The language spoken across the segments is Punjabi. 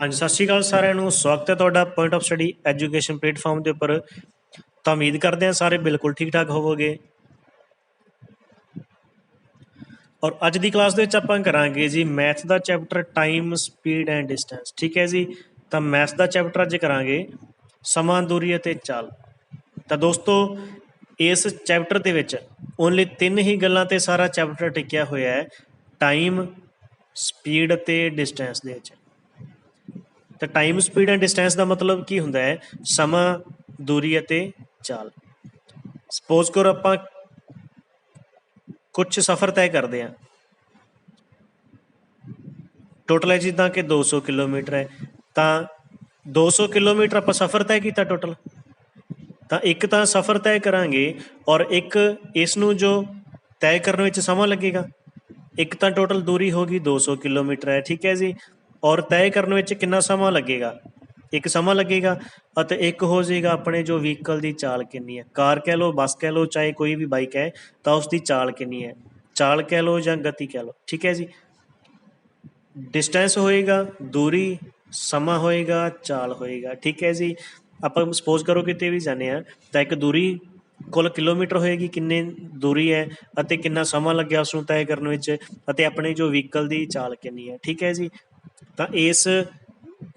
ਹਾਂਜੀ, ਸਤਿ ਸ਼੍ਰੀ ਅਕਾਲ ਸਾਰਿਆਂ ਨੂੰ। ਸਵਾਗਤ ਹੈ ਤੁਹਾਡਾ point of study education platform ਦੇ ਉੱਪਰ। ਤਾਂ ਉਮੀਦ ਕਰਦੇ ਹਾਂ ਸਾਰੇ ਬਿਲਕੁਲ ਠੀਕ ਠਾਕ ਹੋਵੋਗੇ। ਔਰ ਅੱਜ ਦੀ ਕਲਾਸ ਦੇ ਵਿੱਚ ਆਪਾਂ ਕਰਾਂਗੇ ਜੀ math the chapter time speed and distance ਠੀਕ ਹੈ ਜੀ? ਤਾਂ ਮੈਥ ਦਾ ਚੈਪਟਰ ਅੱਜ ਕਰਾਂਗੇ। ਸਮਾਂ, ਦੂਰੀ ਅਤੇ ਚਾਲ। ਤਾਂ ਦੋਸਤੋ, ਇਸ ਚੈਪਟਰ ਦੇ ਵਿੱਚ ਓਨਲੀ ਤਿੰਨ ਹੀ ਗੱਲਾਂ ਤੇ ਸਾਰਾ ਚੈਪਟਰ ਟਿਕਿਆ ਹੋਇਆ ਹੈ। ਟਾਈਮ ਸਪੀਡ ਅਤੇ ਡਿਸਟੈਂਸ ਦੇ ਵਿੱਚ। ਤਾਂ ਟਾਈਮ ਸਪੀਡ ਐਂਡ ਡਿਸਟੈਂਸ ਦਾ ਮਤਲਬ ਕੀ ਹੁੰਦਾ ਹੈ? ਸਮਾਂ, ਦੂਰੀ ਅਤੇ ਚਾਲ। ਸਪੋਜ਼ ਕਰੋ ਆਪਾਂ ਕੁਝ ਸਫ਼ਰ ਤੈਅ ਕਰਦੇ ਹਾਂ। ਟੋਟਲ ਹੈ ਜਿੱਦਾਂ ਕਿ 200 ਕਿਲੋਮੀਟਰ ਹੈ। ਤਾਂ 200 ਕਿਲੋਮੀਟਰ ਆਪਾਂ ਸਫ਼ਰ ਤੈਅ ਕੀਤਾ ਟੋਟਲ ਤਾਂ ਇੱਕ ਤਾਂ ਸਫ਼ਰ ਤੈਅ ਕਰਾਂਗੇ ਔਰ ਇੱਕ ਇਸ ਨੂੰ ਜੋ ਤੈਅ ਕਰਨ ਵਿੱਚ ਸਮਾਂ ਲੱਗੇਗਾ। ਇੱਕ ਤਾਂ ਟੋਟਲ ਦੂਰੀ ਹੋਗੀ 200 ਕਿਲੋਮੀਟਰ ਹੈ, ਠੀਕ ਹੈ ਜੀ? ਔਰ ਤੈਅ ਕਰਨ ਵਿੱਚ ਕਿੰਨਾ ਸਮਾਂ ਲੱਗੇਗਾ? ਇੱਕ ਸਮਾਂ ਲੱਗੇਗਾ ਅਤੇ ਇੱਕ ਹੋ ਜਾਏਗਾ ਆਪਣੇ ਜੋ ਵਹੀਕਲ ਦੀ ਚਾਲ ਕਿੰਨੀ ਹੈ। ਕਾਰ ਕਹਿ ਲਓ, ਬੱਸ ਕਹਿ ਲਓ, ਚਾਹੇ ਕੋਈ ਵੀ ਬਾਈਕ ਹੈ, ਤਾਂ ਉਸ ਦੀ ਚਾਲ ਕਿੰਨੀ ਹੈ? ਚਾਲ ਕਹਿ ਲਓ ਜਾਂ ਗਤੀ ਕਹਿ ਲਓ। ਠੀਕ ਹੈ ਜੀ? ਡਿਸਟੈਂਸ ਹੋਏਗਾ, ਦੂਰੀ, ਸਮਾਂ ਹੋਏਗਾ, ਚਾਲ ਹੋਏਗਾ। ਠੀਕ ਹੈ ਜੀ? ਆਪਾਂ ਸਪੋਜ਼ ਕਰੋ ਕਿਤੇ ਵੀ ਜਾਂਦੇ ਆ ਤਾਂ ਇੱਕ ਦੂਰੀ ਕੁੱਲ ਕਿਲੋਮੀਟਰ ਹੋਏਗੀ, ਕਿੰਨੇ ਦੂਰੀ ਹੈ ਅਤੇ ਕਿੰਨਾ ਸਮਾਂ ਲੱਗਿਆ ਉਸ ਨੂੰ ਤੈਅ ਕਰਨ ਵਿੱਚ ਅਤੇ ਆਪਣੇ ਜੋ ਵਹੀਕਲ ਦੀ ਚਾਲ ਕਿੰਨੀ ਹੈ। ਠੀਕ ਹੈ ਜੀ? ਤਾਂ ਇਸ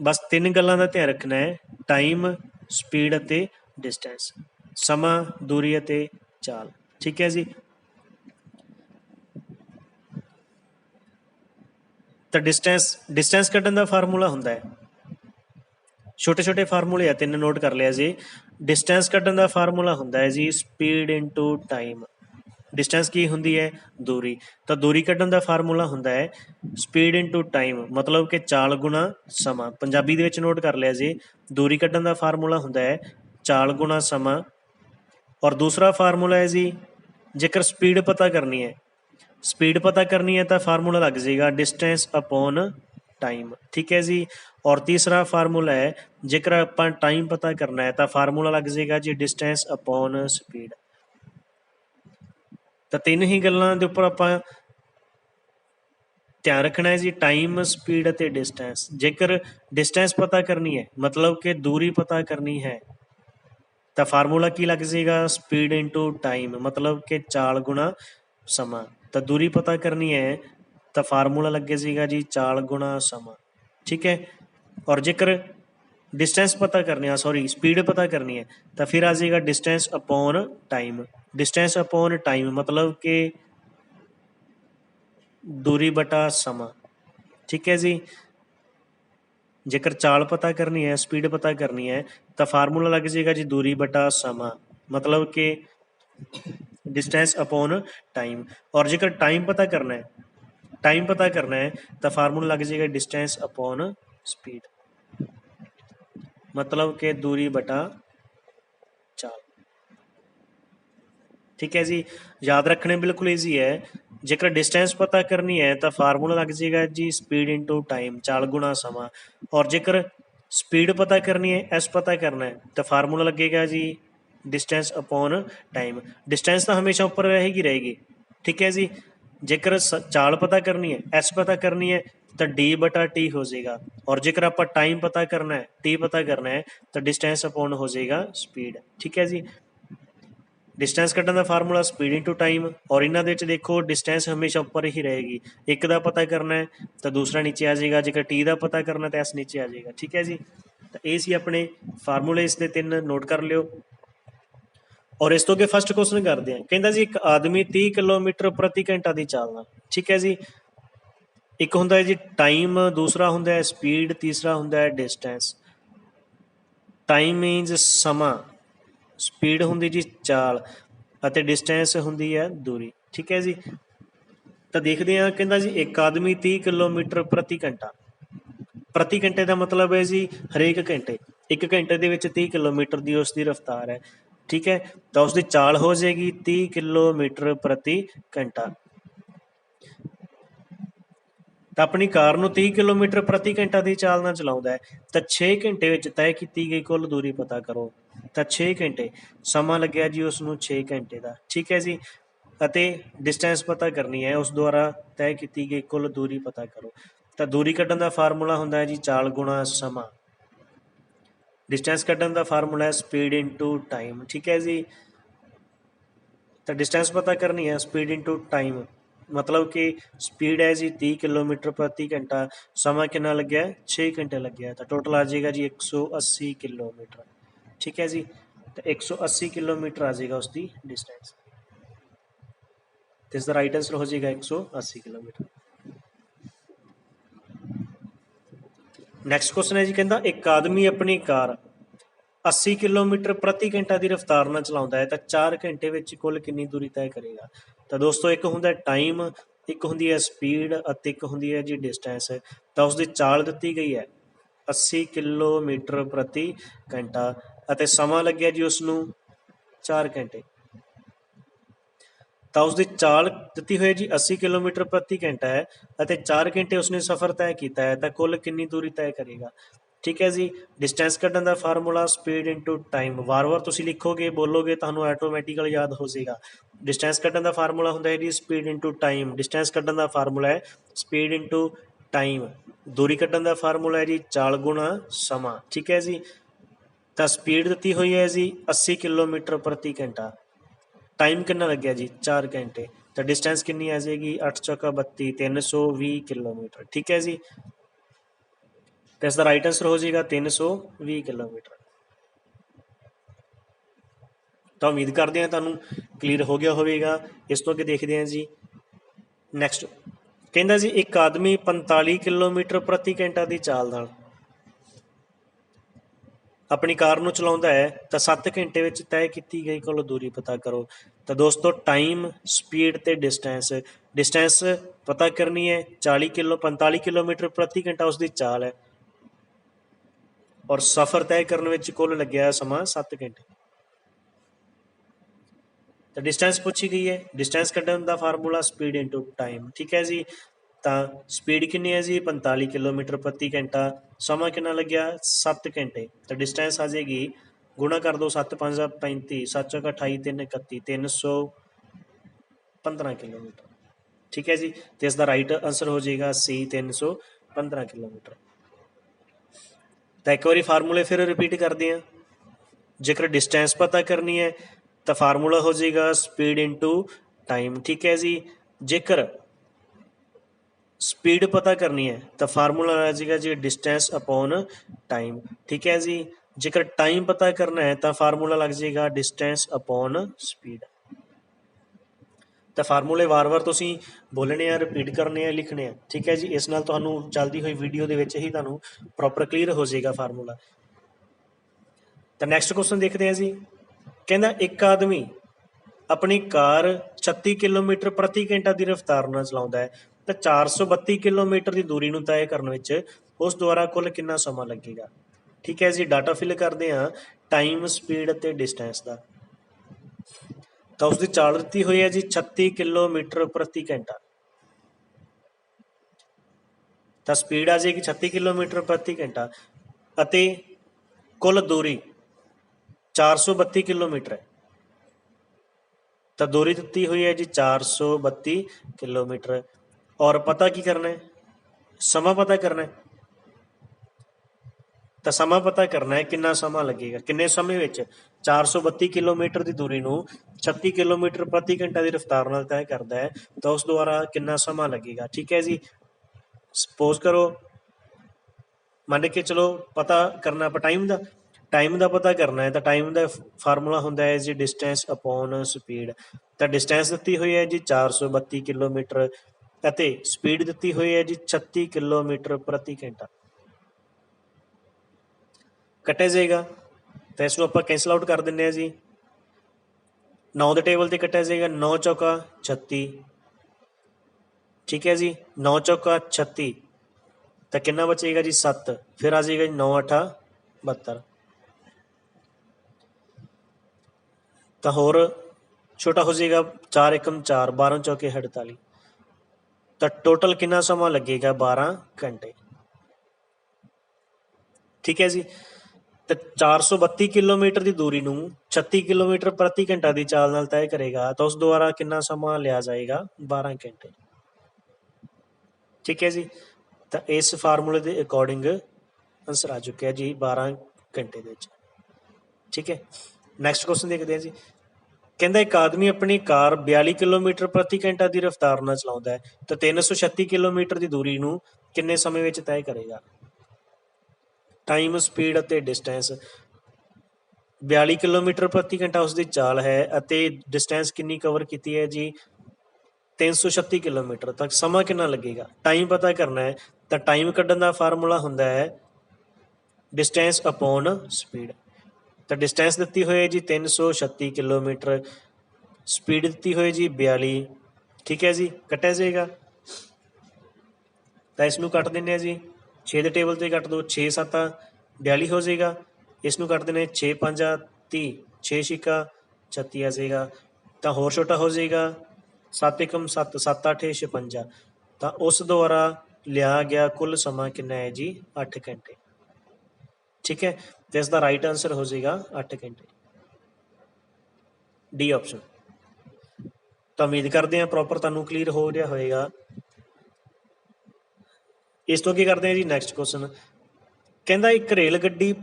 ਬਸ ਤਿੰਨ ਗੱਲਾਂ ਦਾ ਧਿਆਨ ਰੱਖਣਾ ਹੈ ਟਾਈਮ ਸਪੀਡ ਅਤੇ ਡਿਸਟੈਂਸ ਸਮਾਂ, ਦੂਰੀ ਅਤੇ ਚਾਲ, ਠੀਕ ਹੈ ਜੀ? ਤਾਂ ਡਿਸਟੈਂਸ ਡਿਸਟੈਂਸ ਕੱਢਣ ਦਾ ਫਾਰਮੂਲਾ ਹੁੰਦਾ ਹੈ। ਛੋਟੇ ਛੋਟੇ ਫਾਰਮੂਲੇ ਆ, ਤਿੰਨ ਨੋਟ ਕਰ ਲਿਆ ਜੀ। ਡਿਸਟੈਂਸ ਕੱਢਣ ਦਾ ਫਾਰਮੂਲਾ ਹੁੰਦਾ ਹੈ ਜੀ ਸਪੀਡ ਇਨਟੂ ਟਾਈਮ ਡਿਸਟੈਂਸ ਕੀ ਹੁੰਦੀ ਹੈ? ਦੂਰੀ। ਤਾਂ ਦੂਰੀ ਕੱਢਣ ਦਾ ਫਾਰਮੂਲਾ ਹੁੰਦਾ ਹੈ ਸਪੀਡ ਇਨਟੂ ਟਾਈਮ ਮਤਲਬ ਕਿ ਚਾਲ ਗੁਣਾ ਸਮਾਂ। ਪੰਜਾਬੀ ਦੇ ਵਿੱਚ ਨੋਟ ਕਰ ਲਿਆ ਜੀ। ਦੂਰੀ ਕੱਢਣ ਦਾ ਫਾਰਮੂਲਾ ਹੁੰਦਾ ਹੈ ਚਾਲ ਗੁਣਾ ਸਮਾਂ। ਔਰ ਦੂਸਰਾ ਫਾਰਮੂਲਾ ਹੈ ਜੀ, ਜੇਕਰ ਸਪੀਡ ਪਤਾ ਕਰਨੀ ਹੈ। ਸਪੀਡ ਪਤਾ ਕਰਨੀ ਹੈ ਤਾਂ ਫਾਰਮੂਲਾ ਲੱਗ ਜਾਏਗਾ ਡਿਸਟੈਂਸ ਅਪੋਨ ਟਾਈਮ ਠੀਕ ਹੈ ਜੀ? ਔਰ ਤੀਸਰਾ ਫਾਰਮੂਲਾ ਹੈ, ਜੇਕਰ ਆਪਾਂ ਟਾਈਮ ਪਤਾ ਕਰਨਾ ਹੈ ਤਾਂ ਫਾਰਮੂਲਾ ਲੱਗ ਜਾਏਗਾ ਜੀ ਡਿਸਟੈਂਸ ਅਪੋਨ ਸਪੀਡ ਤਾਂ ਤਿੰਨ ਹੀ ਗੱਲਾਂ ਦੇ ਉੱਪਰ ਆਪਾਂ ਧਿਆਨ ਰੱਖਣਾ ਹੈ ਜੀ ਟਾਈਮ ਸਪੀਡ ਅਤੇ ਡਿਸਟੈਂਸ ਜੇਕਰ ਡਿਸਟੈਂਸ ਪਤਾ ਕਰਨੀ ਹੈ, ਮਤਲਬ ਕਿ ਦੂਰੀ ਪਤਾ ਕਰਨੀ ਹੈ, ਤਾਂ ਫਾਰਮੂਲਾ ਕੀ ਲੱਗ ਜਾਏਗਾ? ਸਪੀਡ ਇਨਟੂ ਟਾਈਮ ਮਤਲਬ ਕਿ ਚਾਲ ਗੁਣਾ ਸਮਾਂ। ਤਾਂ ਦੂਰੀ ਪਤਾ ਕਰਨੀ ਹੈ, ਤਾਂ ਫਾਰਮੂਲਾ ਲੱਗੇ ਸੀਗਾ ਜੀ, ਚਾਲ ਗੁਣਾ ਸਮਾਂ। ਠੀਕ ਹੈ? ਔਰ ਜੇਕਰ ਡਿਸਟੈਂਸ ਪਤਾ ਕਰਨੀ ਹੈ ਸੌਰੀ ਸਪੀਡ ਪਤਾ ਕਰਨੀ ਹੈ ਤਾਂ ਫਿਰ ਆ ਜਾਏਗਾ distance upon time distance upon time ਮਤਲਬ ਕਿ ਦੂਰੀ ਬਟਾ ਸਮਾਂ ਠੀਕ ਹੈ ਜੀ ਜੇਕਰ ਚਾਲ ਪਤਾ ਕਰਨੀ ਹੈ ਸਪੀਡ ਪਤਾ ਕਰਨੀ ਹੈ ਤਾਂ ਫਾਰਮੂਲਾ ਲੱਗ ਜਾਏਗਾ ਜੀ ਦੂਰੀ ਬਟਾ ਸਮਾਂ ਮਤਲਬ ਕਿ ਡਿਸਟੈਂਸ ਅਪੋਨ ਟਾਈਮ ਔਰ ਜੇਕਰ ਟਾਈਮ ਪਤਾ ਕਰਨਾ ਹੈ ਟਾਈਮ ਪਤਾ ਕਰਨਾ ਹੈ ਤਾਂ ਫਾਰਮੂਲਾ ਲੱਗ ਜਾਏਗਾ ਡਿਸਟੈਂਸ ਅਪੋਨ ਸਪੀਡ ਮਤਲਬ ਕਿ ਦੂਰੀ ਬਟਾ ਚਾਲ ਠੀਕ ਹੈ ਜੀ ਯਾਦ ਰੱਖਣੇ ਬਿਲਕੁਲ ਈਜ਼ੀ ਹੈ ਜੇਕਰ ਡਿਸਟੈਂਸ ਪਤਾ ਕਰਨੀ ਹੈ ਤਾਂ ਫਾਰਮੂਲਾ ਲੱਗ ਜਾਏਗਾ ਜੀ ਸਪੀਡ ਇਨਟੂ ਟਾਈਮ ਚਾਲ ਗੁਣਾ ਸਮਾਂ ਔਰ ਜੇਕਰ ਸਪੀਡ ਪਤਾ ਕਰਨੀ ਹੈ ਐਸ ਪਤਾ ਕਰਨਾ ਹੈ ਤਾਂ ਫਾਰਮੂਲਾ ਲੱਗੇਗਾ ਜੀ ਡਿਸਟੈਂਸ ਅਪੋਨ ਟਾਈਮ ਡਿਸਟੈਂਸ ਤਾਂ ਹਮੇਸ਼ਾ ਉੱਪਰ ਰਹੇਗੀ ਰਹੇਗੀ ਠੀਕ ਹੈ ਜੀ ਜੇਕਰ ਚਾਲ ਪਤਾ ਕਰਨੀ ਹੈ ਐਸ ਪਤਾ ਕਰਨੀ ਹੈ ਤਾਂ d ਬਟਾ t ਹੋ ਜਾਏਗਾ। ਔਰ ਜੇਕਰ ਆਪਾਂ ਟਾਈਮ ਪਤਾ ਕਰਨਾ ਹੈ, t ਪਤਾ ਕਰਨਾ ਹੈ, ਤਾਂ ਡਿਸਟੈਂਸ ਅਪੋਨ ਹੋ ਜਾਏਗਾ ਸਪੀਡ ਠੀਕ ਹੈ ਜੀ? ਡਿਸਟੈਂਸ ਕੱਢਣ ਦਾ ਫਾਰਮੂਲਾ ਸਪੀਡ ਇਨਟੂ ਟਾਈਮ ਔਰ ਇਹਨਾਂ ਦੇ ਵਿੱਚ ਦੇਖੋ ਡਿਸਟੈਂਸ ਹਮੇਸ਼ਾ ਉੱਪਰ ਹੀ ਰਹੇਗੀ। ਇੱਕ ਦਾ ਪਤਾ ਕਰਨਾ ਹੈ, ਤਾਂ ਦੂਸਰਾ ਨੀਚੇ ਆ ਜਾਏਗਾ। ਜੇਕਰ t ਦਾ ਪਤਾ ਕਰਨਾ ਤਾਂ s ਨੀਚੇ ਆ ਜਾਏਗਾ। ਠੀਕ ਹੈ ਜੀ? ਤਾਂ ਇਹ ਸੀ ਆਪਣੇ ਫਾਰਮੂਲੇ ਇਸ ਦੇ ਤਿੰਨ ਨੋਟ ਕਰ ਲਿਓ। ਔਰ ਇਸ ਤੋਂ ਅੱਗੇ ਫਸਟ ਕੁਐਸਚਨ ਕਰਦੇ ਹਾਂ। ਕਹਿੰਦਾ ਜੀ, ਇੱਕ ਆਦਮੀ 30 ਕਿਲੋਮੀਟਰ ਪ੍ਰਤੀ ਘੰਟਾ ਦੀ ਚਾਲ ਨਾਲ ਠੀਕ ਹੈ ਜੀ? ਇੱਕ ਹੁੰਦਾ ਹੈ ਜੀ ਟਾਈਮ ਦੂਸਰਾ ਹੁੰਦਾ ਹੈ ਸਪੀਡ ਤੀਸਰਾ ਹੁੰਦਾ ਹੈ ਡਿਸਟੈਂਸ ਟਾਈਮ ਮੀਨਸ ਸਮਾਂ। ਸਪੀਡ ਹੁੰਦੀ ਜੀ ਚਾਲ ਅਤੇ ਡਿਸਟੈਂਸ ਹੁੰਦੀ ਹੈ ਦੂਰੀ। ਠੀਕ ਹੈ ਜੀ? ਤਾਂ ਦੇਖਦੇ ਹਾਂ, ਕਹਿੰਦਾ ਜੀ ਇੱਕ ਆਦਮੀ 30 ਕਿਲੋਮੀਟਰ ਪ੍ਰਤੀ ਘੰਟਾ। ਪ੍ਰਤੀ ਘੰਟੇ ਦਾ ਮਤਲਬ ਹੈ ਜੀ ਹਰੇਕ ਘੰਟੇ। ਇੱਕ ਘੰਟੇ ਦੇ ਵਿੱਚ 30 ਕਿਲੋਮੀਟਰ ਦੀ ਉਸ ਦੀ ਰਫ਼ਤਾਰ ਹੈ। ਠੀਕ ਹੈ? ਤਾਂ ਉਸ ਦੀ ਚਾਲ ਹੋ ਜਾਏਗੀ 30 ਕਿਲੋਮੀਟਰ ਪ੍ਰਤੀ ਘੰਟਾ। ਤਾਂ ਆਪਣੀ ਕਾਰ ਨੂੰ 30 ਕਿਲੋਮੀਟਰ ਪ੍ਰਤੀ ਘੰਟਾ ਦੀ ਚਾਲ ਨਾਲ ਚਲਾਉਂਦਾ ਹੈ। ਤਾਂ 6 ਘੰਟੇ ਵਿੱਚ ਤੈਅ ਕੀਤੀ ਗਈ ਕੁੱਲ ਦੂਰੀ ਪਤਾ ਕਰੋ। ਤਾਂ 6 ਘੰਟੇ। ਸਮਾਂ ਲੱਗਿਆ ਜੀ ਉਸ ਨੂੰ 6 ਘੰਟੇ ਦਾ। ਠੀਕ ਹੈ ਜੀ? ਅਤੇ ਡਿਸਟੈਂਸ ਪਤਾ ਕਰਨੀ ਹੈ। ਉਸ ਦੁਆਰਾ ਤੈਅ ਕੀਤੀ ਗਈ ਕੁੱਲ ਦੂਰੀ ਪਤਾ ਕਰੋ। ਤਾਂ ਦੂਰੀ ਕੱਢਣ ਦਾ ਫਾਰਮੂਲਾ ਹੁੰਦਾ ਹੈ ਜੀ ਚਾਲ ਗੁਣਾ ਸਮਾਂ। ਡਿਸਟੈਂਸ ਕੱਢਣ ਦਾ ਫਾਰਮੂਲਾ ਹੈ ਸਪੀਡ ਇਨਟੂ ਟਾਈਮ ਠੀਕ ਹੈ ਜੀ? ਤਾਂ ਡਿਸਟੈਂਸ ਪਤਾ ਕਰਨੀ ਹੈ ਸਪੀਡ ਇਨਟੂ ਟਾਈਮ ਮਤਲਬ ਕਿ ਸਪੀਡ ਹੈ ਜੀ 30 ਕਿਲੋਮੀਟਰ ਪ੍ਰਤੀ ਘੰਟਾ। ਸਮਾਂ ਕਿੰਨਾ ਲੱਗਿਆ? 6 ਘੰਟੇ ਲੱਗਿਆ। ਤਾਂ ਟੋਟਲ ਆ ਜਾਏਗਾ ਜੀ 180 ਕਿਲੋਮੀਟਰ। ਠੀਕ ਹੈ ਜੀ? ਤਾਂ 180 ਕਿਲੋਮੀਟਰ ਆ ਜਾਏਗਾ ਉਸ ਦੀ ਡਿਸਟੈਂਸ ਇਸ ਦਾ ਰਾਈਟ ਆਨਸਰ ਹੋ ਜਾਏਗਾ 180 ਕਿਲੋਮੀਟਰ। ਨੈਕਸਟ ਕੁਐਸਚਨ ਹੈ ਜੀ ਕਹਿੰਦਾ, ਇੱਕ ਆਦਮੀ ਆਪਣੀ ਕਾਰ 80 ਕਿਲੋਮੀਟਰ ਪ੍ਰਤੀ ਘੰਟਾ ਦੀ ਰਫ਼ਤਾਰ ਨਾਲ ਚਲਾਉਂਦਾ ਹੈ, ਤਾਂ 4 ਘੰਟੇ ਵਿੱਚ ਕੁੱਲ ਕਿੰਨੀ ਦੂਰੀ ਤੈਅ ਕਰੇਗਾ? ਤਾਂ ਦੋਸਤੋ, ਇੱਕ ਹੁੰਦਾ ਟਾਈਮ, ਇੱਕ ਹੁੰਦੀ ਹੈ ਸਪੀਡ ਅਤੇ ਇੱਕ ਹੁੰਦੀ ਹੈ ਜੀ ਡਿਸਟੈਂਸ। ਤਾਂ ਉਸ ਦੀ ਚਾਲ ਦਿੱਤੀ ਗਈ ਹੈ 80 ਕਿਲੋਮੀਟਰ ਪ੍ਰਤੀ ਘੰਟਾ ਅਤੇ ਸਮਾਂ ਲੱਗਿਆ ਜੀ ਉਸ ਨੂੰ 4 ਘੰਟੇ। ਤਾਂ ਉਸ ਦੀ ਚਾਲ ਦਿੱਤੀ ਹੋਈ ਹੈ ਜੀ 80 ਕਿਲੋਮੀਟਰ ਪ੍ਰਤੀ ਘੰਟਾ ਹੈ ਅਤੇ 4 ਘੰਟੇ ਉਸਨੇ ਸਫ਼ਰ ਤੈਅ ਕੀਤਾ ਹੈ, ਤਾਂ ਕੁੱਲ ਕਿੰਨੀ ਦੂਰੀ ਤੈਅ ਕਰੇਗਾ? ਠੀਕ ਹੈ ਜੀ ਡਿਸਟੈਂਸ ਕੱਢਣ ਦਾ ਫਾਰਮੂਲਾ ਸਪੀਡ ਇਨਟੂ ਟਾਈਮ ਵਾਰ-ਵਾਰ ਤੁਸੀਂ ਲਿਖੋਗੇ, ਬੋਲੋਗੇ, ਤੁਹਾਨੂੰ ਆਟੋਮੈਟਿਕਲ ਯਾਦ ਹੋ ਜਾਏਗਾ। ਡਿਸਟੈਂਸ ਕੱਢਣ ਦਾ ਫਾਰਮੂਲਾ ਹੁੰਦਾ ਹੈ ਜੀ ਸਪੀਡ ਇਨਟੂ ਟਾਈਮ ਡਿਸਟੈਂਸ ਕੱਢਣ ਦਾ ਫਾਰਮੂਲਾ ਹੈ ਸਪੀਡ ਇਨਟੂ ਟਾਈਮ ਦੂਰੀ ਕੱਢਣ ਦਾ ਫਾਰਮੂਲਾ ਹੈ ਜੀ ਚਾਲ ਗੁਣਾ ਸਮਾਂ। ਠੀਕ ਹੈ ਜੀ। ਤਾਂ ਸਪੀਡ ਦਿੱਤੀ ਹੋਈ ਹੈ ਜੀ 80 ਕਿਲੋਮੀਟਰ ਪ੍ਰਤੀ ਘੰਟਾ। ਟਾਈਮ ਕਿੰਨਾ ਲੱਗਿਆ ਜੀ? 4 ਘੰਟੇ। ਤਾਂ ਡਿਸਟੈਂਸ ਕਿੰਨੀ ਆ ਜਾਏਗੀ? 8 ਚੌਕਾ 32 320 ਕਿਲੋਮੀਟਰ। ਠੀਕ ਹੈ ਜੀ। ਤੇ ਇਸ ਦਾ ਰਾਈਟ ਆਨਸਰ ਹੋ ਜਾਏਗਾ 320 ਕਿਲੋਮੀਟਰ। ਤਾਂ ਉਮੀਦ ਕਰਦੇ ਹਾਂ ਤੁਹਾਨੂੰ ਕਲੀਅਰ ਹੋ ਗਿਆ ਹੋਵੇਗਾ। ਇਸ ਤੋਂ ਅੱਗੇ ਦੇਖਦੇ ਹਾਂ ਜੀ। ਨੈਕਸਟ ਕਹਿੰਦਾ ਜੀ, ਇੱਕ ਆਦਮੀ 45 ਕਿਲੋਮੀਟਰ ਪ੍ਰਤੀ ਘੰਟਾ ਦੀ ਚਾਲ ਨਾਲ ਆਪਣੀ ਕਾਰ ਨੂੰ ਚਲਾਉਂਦਾ ਹੈ, ਤਾਂ 7 ਘੰਟੇ ਵਿੱਚ ਤੈਅ ਕੀਤੀ ਗਈ ਕੋਲੋਂ ਦੂਰੀ ਪਤਾ ਕਰੋ। ਤਾਂ ਦੋਸਤੋ ਟਾਈਮ ਸਪੀਡ ਤੇ ਡਿਸਟੈਂਸ ਡਿਸਟੈਂਸ ਪਤਾ ਕਰਨੀ ਹੈ। 40 ਕਿਲੋ 45 ਕਿਲੋਮੀਟਰ ਪ੍ਰਤੀ ਘੰਟਾ ਉਸ ਦੀ ਚਾਲ ਹੈ। ਔਰ ਸਫ਼ਰ ਤੈਅ ਕਰਨ ਵਿੱਚ ਕੁੱਲ ਲੱਗਿਆ ਸਮਾਂ 7 ਘੰਟੇ। ਤਾਂ ਡਿਸਟੈਂਸ ਪੁੱਛੀ ਗਈ ਹੈ। ਡਿਸਟੈਂਸ ਕੱਢਣ ਦਾ ਫਾਰਮੂਲਾ ਸਪੀਡ ਇਨਟੂ ਟਾਈਮ ਠੀਕ ਹੈ ਜੀ? ਤਾਂ ਸਪੀਡ ਕਿੰਨੀ ਹੈ ਜੀ? 45 ਕਿਲੋਮੀਟਰ ਪ੍ਰਤੀ ਘੰਟਾ। ਸਮਾਂ ਕਿੰਨਾ ਲੱਗਿਆ? 7 ਘੰਟੇ। ਤਾਂ ਡਿਸਟੈਂਸ ਆ ਜਾਏਗੀ। ਗੁਣਾ ਕਰ ਦੋ 7 5 35 7 28 3 31 315 ਕਿਲੋਮੀਟਰ। ਠੀਕ ਹੈ ਜੀ? ਤੇ ਇਸ ਦਾ ਰਾਈਟ ਆਨਸਰ ਹੋ ਜਾਏਗਾ ਸੀ 315 ਕਿਲੋਮੀਟਰ। ਤਾਂ ਇੱਕ ਵਾਰੀ ਫਾਰਮੂਲੇ ਫਿਰ ਰਿਪੀਟ ਕਰਦੇ ਹਾਂ। ਜੇਕਰ ਡਿਸਟੈਂਸ ਪਤਾ ਕਰਨੀ ਹੈ, ਤਾਂ ਫਾਰਮੂਲਾ ਹੋ ਜਾਏਗਾ ਸਪੀਡ ਇਨਟੂ ਟਾਈਮ ਠੀਕ ਹੈ ਜੀ? ਜੇਕਰ ਸਪੀਡ ਪਤਾ ਕਰਨੀ ਹੈ, ਤਾਂ ਫਾਰਮੂਲਾ ਆ ਜਾਏਗਾ ਜੀ ਡਿਸਟੈਂਸ ਅਪੋਨ ਟਾਈਮ ਠੀਕ ਹੈ ਜੀ? ਜੇਕਰ ਟਾਈਮ ਪਤਾ ਕਰਨਾ ਹੈ, ਤਾਂ ਫਾਰਮੂਲਾ ਲੱਗ ਜਾਏਗਾ ਡਿਸਟੈਂਸ ਅਪੋਨ ਸਪੀਡ ਤਾਂ ਫਾਰਮੂਲੇ ਵਾਰ-ਵਾਰ ਤੁਸੀਂ ਬੋਲਣੇ ਆ ਰਿਪੀਟ ਕਰਨੇ ਆ, ਲਿਖਣੇ ਆ। ਠੀਕ ਹੈ ਜੀ? ਇਸ ਨਾਲ ਤੁਹਾਨੂੰ ਚੱਲਦੀ ਹੋਈ ਵੀਡੀਓ ਦੇ ਵਿੱਚ ਹੀ ਤੁਹਾਨੂੰ ਪ੍ਰੋਪਰ ਕਲੀਅਰ ਹੋ ਜਾਏਗਾ ਫਾਰਮੂਲਾ। ਤਾਂ ਨੈਕਸਟ ਕੁਐਸਚਨ ਦੇਖਦੇ ਹਾਂ ਜੀ। ਕਹਿੰਦਾ, ਇੱਕ ਆਦਮੀ ਆਪਣੀ ਕਾਰ 36 ਕਿਲੋਮੀਟਰ ਪ੍ਰਤੀ ਘੰਟਾ ਦੀ ਰਫ਼ਤਾਰ ਨਾਲ ਚਲਾਉਂਦਾ ਹੈ, ਤਾਂ 432 ਕਿਲੋਮੀਟਰ ਦੀ ਦੂਰੀ ਨੂੰ ਤੈਅ ਕਰਨ ਵਿੱਚ ਉਸ ਦੁਆਰਾ ਕੁੱਲ ਕਿੰਨਾ ਸਮਾਂ ਲੱਗੇਗਾ? ਠੀਕ ਹੈ ਜੀ ਡਾਟਾ ਫਿਲ ਕਰਦੇ ਹਾਂ ਟਾਈਮ ਸਪੀਡ ਅਤੇ ਡਿਸਟੈਂਸ ਦਾ। ਤਾਂ ਉਸ ਦੀ ਚਾਲ ਦਿੱਤੀ ਹੋਈ ਹੈ ਜੀ 36 ਕਿਲੋਮੀਟਰ ਪ੍ਰਤੀ ਘੰਟਾ ਤਾਂ ਸਪੀਡ ਆ ਜਾਏਗੀ 36 ਕਿਲੋਮੀਟਰ ਪ੍ਰਤੀ ਘੰਟਾ ਅਤੇ ਕੁੱਲ ਦੂਰੀ 432 ਕਿਲੋਮੀਟਰ ਹੈ ਤਾਂ ਦੂਰੀ ਦਿੱਤੀ ਹੋਈ ਹੈ ਜੀ 432 ਕਿਲੋਮੀਟਰ ਔਰ ਪਤਾ ਕੀ ਕਰਨਾ ਹੈ ਸਮਾਂ ਪਤਾ ਕਰਨਾ ਹੈ ਤਾਂ ਸਮਾਂ ਪਤਾ ਕਰਨਾ ਹੈ ਕਿੰਨਾ ਸਮਾਂ ਲੱਗੇਗਾ। ਕਿੰਨੇ ਸਮੇਂ ਵਿੱਚ? 432 ਕਿਲੋਮੀਟਰ ਦੀ ਦੂਰੀ ਨੂੰ 36 ਕਿਲੋਮੀਟਰ ਪ੍ਰਤੀ ਘੰਟਾ ਦੀ ਰਫ਼ਤਾਰ ਨਾਲ ਤੈਅ ਕਰਦਾ ਹੈ, ਤਾਂ ਉਸ ਦੁਆਰਾ ਕਿੰਨਾ ਸਮਾਂ ਲੱਗੇਗਾ? ਠੀਕ ਹੈ ਜੀ। ਸਪੋਜ਼ ਕਰੋ। ਮੰਨ ਕੇ ਚਲੋ ਪਤਾ ਕਰਨਾ ਆਪਾਂ ਟਾਈਮ ਦਾ। ਟਾਈਮ ਦਾ ਪਤਾ ਕਰਨਾ ਹੈ ਤਾਂ ਟਾਈਮ ਦਾ ਫਾਰਮੂਲਾ ਹੁੰਦਾ ਹੈ ਜੀ ਡਿਸਟੈਂਸ ਅਪੋਨ ਸਪੀਡ ਤਾਂ ਡਿਸਟੈਂਸ ਦਿੱਤੀ ਹੋਈ ਹੈ ਜੀ 432 ਕਿਲੋਮੀਟਰ ਅਤੇ ਸਪੀਡ ਦਿੱਤੀ ਹੋਈ ਹੈ ਜੀ 36 ਕਿਲੋਮੀਟਰ ਪ੍ਰਤੀ ਘੰਟਾ। ਕੱਟਿਆ ਜਾਏਗਾ। ਤਾਂ ਇਸ ਨੂੰ ਆਪਾਂ ਕੈਂਸਲ ਆਊਟ ਕਰ ਦਿੰਦੇ ਹਾਂ ਜੀ। 9 ਦੇ ਟੇਬਲ ਤੇ ਕੱਟਿਆ ਜਾਏਗਾ। 9 ਚੌਕਾ 36 ਠੀਕ ਹੈ ਜੀ। 9 ਚੌਕਾ 36 ਤਾਂ ਕਿੰਨਾ ਬਚੇਗਾ ਜੀ? 7 ਫਿਰ ਆ ਜਾਏਗਾ ਜੀ 9 8 72 ਤਾਂ ਹੋਰ ਛੋਟਾ ਹੋ ਜਾਏਗਾ 4 ਏਕਮ 4 12 ਚੌਕੇ 48 ਤਾਂ ਟੋਟਲ ਕਿੰਨਾ ਸਮਾਂ ਲੱਗੇਗਾ? 12 ਘੰਟੇ। ਠੀਕ ਹੈ ਜੀ। ਤੇ 432 ਕਿਲੋਮੀਟਰ ਦੀ ਦੂਰੀ ਨੂੰ 36 ਕਿਲੋਮੀਟਰ ਪ੍ਰਤੀ ਘੰਟਾ ਦੀ ਚਾਲ ਨਾਲ ਤੈਅ ਕਰੇਗਾ, ਤਾਂ ਉਸ ਦੁਆਰਾ ਕਿੰਨਾ ਸਮਾਂ ਲਿਆ ਜਾਏਗਾ? 12 ਘੰਟੇ। ਠੀਕ ਹੈ ਜੀ? ਤਾਂ ਇਸ ਫਾਰਮੂਲੇ ਦੇ ਅਕੋਰਡਿੰਗ ਆਨਸਰ ਆ ਚੁੱਕਿਆ ਜੀ 12 ਘੰਟੇ ਦੇ ਵਿੱਚ। ਠੀਕ ਹੈ? ਨੈਕਸਟ ਕੁਐਸਚਨ ਦੇਖਦੇ ਹਾਂ ਜੀ। ਕਹਿੰਦਾ, ਇੱਕ ਆਦਮੀ ਆਪਣੀ ਕਾਰ 42 ਕਿਲੋਮੀਟਰ ਪ੍ਰਤੀ ਘੰਟਾ ਦੀ ਰਫ਼ਤਾਰ ਨਾਲ ਚਲਾਉਂਦਾ ਹੈ, ਤਾਂ 336 ਕਿਲੋਮੀਟਰ ਦੀ ਦੂਰੀ ਨੂੰ ਕਿੰਨੇ ਸਮੇਂ ਵਿੱਚ ਤੈਅ ਕਰੇਗਾ? ਟਾਈਮ ਸਪੀਡ ਅਤੇ ਡਿਸਟੈਂਸ। 42 ਕਿਲੋਮੀਟਰ ਪ੍ਰਤੀ ਘੰਟਾ ਉਸ ਦੀ ਚਾਲ ਹੈ ਅਤੇ ਡਿਸਟੈਂਸ ਕਿੰਨੀ ਕਵਰ ਕੀਤੀ ਹੈ ਜੀ? 336 ਕਿਲੋਮੀਟਰ। ਤੱਕ ਸਮਾਂ ਕਿੰਨਾ ਲੱਗੇਗਾ? ਟਾਈਮ ਪਤਾ ਕਰਨਾ ਹੈ। ਤਾਂ ਟਾਈਮ ਕੱਢਣ ਦਾ ਫਾਰਮੂਲਾ ਹੁੰਦਾ ਹੈ ਡਿਸਟੈਂਸ ਅਪੋਨ ਸਪੀਡ ਤਾਂ ਡਿਸਟੈਂਸ ਦਿੱਤੀ ਹੋਈ ਹੈ ਜੀ 336 ਕਿਲੋਮੀਟਰ। ਸਪੀਡ ਦਿੱਤੀ ਹੋਈ ਜੀ 42 ਠੀਕ ਹੈ ਜੀ? ਕੱਟਿਆ ਜਾਏਗਾ। ਤਾਂ ਇਸ ਨੂੰ ਕੱਟ ਦਿੰਦੇ ਆ ਜੀ। 6 ਦੇ ਟੇਬਲ ਤੇ ਕੱਟ ਦਿਓ 6 7 42 ਹੋ ਜਾਏਗਾ। ਇਸ ਨੂੰ ਕੱਟ ਦਿੰਦੇ 6 5 30 6 ਛਿਕਾ 36 ਆ ਜਾਏਗਾ। ਤਾਂ ਹੋਰ ਛੋਟਾ ਹੋ ਜਾਏਗਾ 7 1 7 7 8 56 ਤਾਂ ਉਸ ਦੁਆਰਾ ਲਿਆ ਗਿਆ ਕੁੱਲ ਸਮਾਂ ਕਿੰਨਾ ਹੈ ਜੀ? 8 ਘੰਟੇ। ਠੀਕ ਹੈ? ਤੇ ਇਸ ਦਾ ਰਾਈਟ ਆਨਸਰ ਹੋ ਜਾਏਗਾ 8 ਘੰਟੇ। ਡੀ ਆਪਸ਼ਨ ਤਾਂ ਉਮੀਦ ਕਰਦੇ ਹਾਂ ਪ੍ਰੋਪਰ ਤੁਹਾਨੂੰ ਕਲੀਅਰ ਹੋ ਰਿਹਾ ਹੋਵੇਗਾ ਇਸ ਤੋਂ ਕੀ ਕਰਦੇ ਹਾਂ ਜੀ? ਨੈਕਸਟ ਕੁਐਸਚਨ ਕਹਿੰਦਾ ਇੱਕ ਰੇਲ ਗੱਡੀ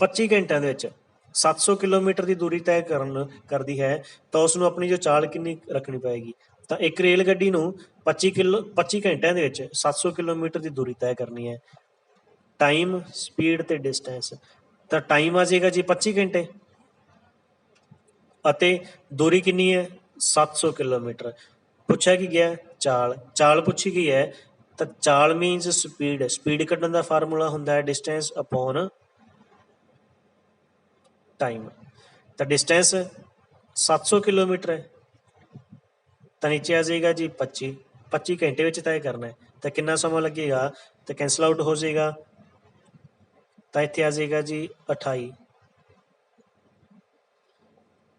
25 ਘੰਟਿਆਂ ਦੇ ਵਿੱਚ 700 ਕਿਲੋਮੀਟਰ ਦੀ ਦੂਰੀ ਤੈਅ ਕਰਨ ਕਰਦੀ ਹੈ, ਤਾਂ ਉਸ ਨੂੰ ਆਪਣੀ ਜੋ ਚਾਲ ਕਿੰਨੀ ਰੱਖਣੀ ਪਏਗੀ? ਤਾਂ ਇੱਕ ਰੇਲ ਗੱਡੀ ਨੂੰ 25 ਕਿਲੋ 25 ਘੰਟਿਆਂ ਦੇ ਵਿੱਚ 700 ਕਿਲੋਮੀਟਰ ਦੀ ਦੂਰੀ ਤੈਅ ਕਰਨੀ ਹੈ। ਟਾਈਮ ਸਪੀਡ ਤੇ ਡਿਸਟੈਂਸ ਤਾਂ ਟਾਈਮ ਆ ਜਾਏਗਾ ਜੀ 25 ਘੰਟੇ। ਅਤੇ ਦੂਰੀ ਕਿੰਨੀ ਹੈ? 700 ਕਿਲੋਮੀਟਰ। ਪੁੱਛਿਆ ਕੀ ਗਿਆ? ਚਾਲ। ਚਾਲ ਪੁੱਛੀ ਗਈ ਹੈ ਤਾਂ ਚਾਲ ਮੀਨਸ ਸਪੀਡ ਸਪੀਡ ਕੱਢਣ ਦਾ ਫਾਰਮੂਲਾ ਹੁੰਦਾ ਹੈ ਡਿਸਟੈਂਸ ਅਪੋਨ ਟਾਈਮ ਤਾਂ ਡਿਸਟੈਂਸ 700 ਕਿਲੋਮੀਟਰ ਹੈ। ਤਾਂ ਨੀਚੇ ਆ ਜਾਏਗਾ ਜੀ 25 25 ਘੰਟੇ ਵਿੱਚ ਤੈਅ ਕਰਨਾ ਹੈ। ਤਾਂ ਕਿੰਨਾ ਸਮਾਂ ਲੱਗੇਗਾ? ਤਾਂ ਕੈਨਸਲ ਆਊਟ ਹੋ ਜਾਏਗਾ। ਤਾਂ ਇੱਥੇ ਆ ਜਾਏਗਾ ਜੀ 28